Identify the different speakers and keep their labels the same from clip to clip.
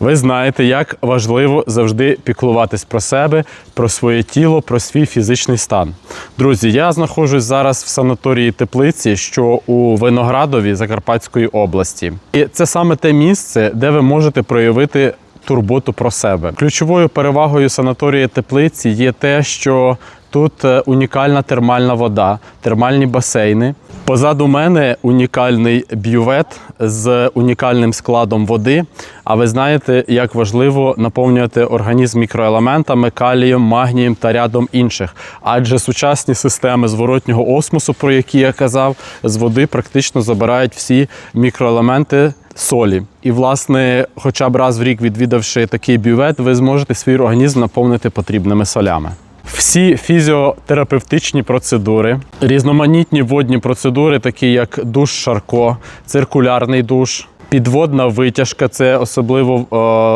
Speaker 1: Ви знаєте, як важливо завжди піклуватись про себе, про своє тіло, про свій фізичний стан. Друзі, я знаходжусь зараз в санаторії теплиці, що у Виноградові Закарпатської області. І це саме те місце, де ви можете проявити турботу про себе. Ключовою перевагою санаторії теплиці є те, що тут е, унікальна термальна вода, термальні басейни. Позаду мене унікальний бювет з унікальним складом води. А ви знаєте, як важливо наповнювати організм мікроелементами, калієм, магнієм та рядом інших. Адже сучасні системи зворотнього осмосу, про які я казав, з води практично забирають всі мікроелементи солі. І, власне, хоча б раз в рік відвідавши такий бювет, ви зможете свій організм наповнити потрібними солями. Всі фізіотерапевтичні процедури, різноманітні водні процедури, такі як душ Шарко, циркулярний душ. Підводна витяжка це особливо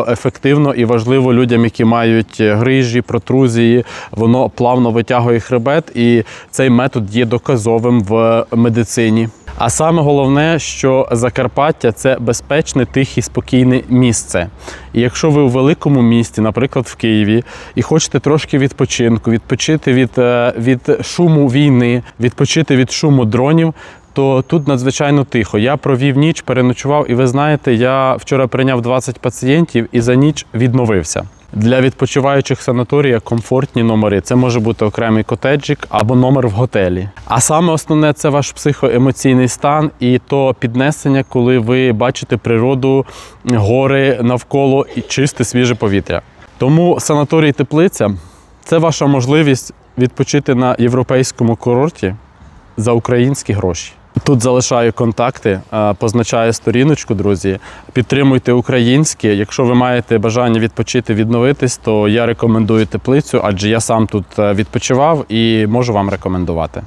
Speaker 1: е, ефективно і важливо людям, які мають грижі, протрузії. Воно плавно витягує хребет, і цей метод є доказовим в медицині. А саме головне, що Закарпаття це безпечне, тихе, спокійне місце. І якщо ви у великому місті, наприклад, в Києві, і хочете трошки відпочинку, відпочити від, е, від шуму війни, відпочити від шуму дронів. То тут надзвичайно тихо. Я провів ніч, переночував, і ви знаєте, я вчора прийняв 20 пацієнтів і за ніч відновився. Для відпочиваючих в санаторіях комфортні номери. Це може бути окремий котеджик або номер в готелі. А саме основне це ваш психоемоційний стан і то піднесення, коли ви бачите природу, гори навколо і чисте свіже повітря. Тому санаторій теплиця це ваша можливість відпочити на європейському курорті за українські гроші. Тут залишаю контакти, е, позначаю сторіночку, друзі. Підтримуйте українське. Якщо ви маєте бажання відпочити, відновитись, то я рекомендую теплицю, адже я сам тут е, відпочивав і можу вам рекомендувати.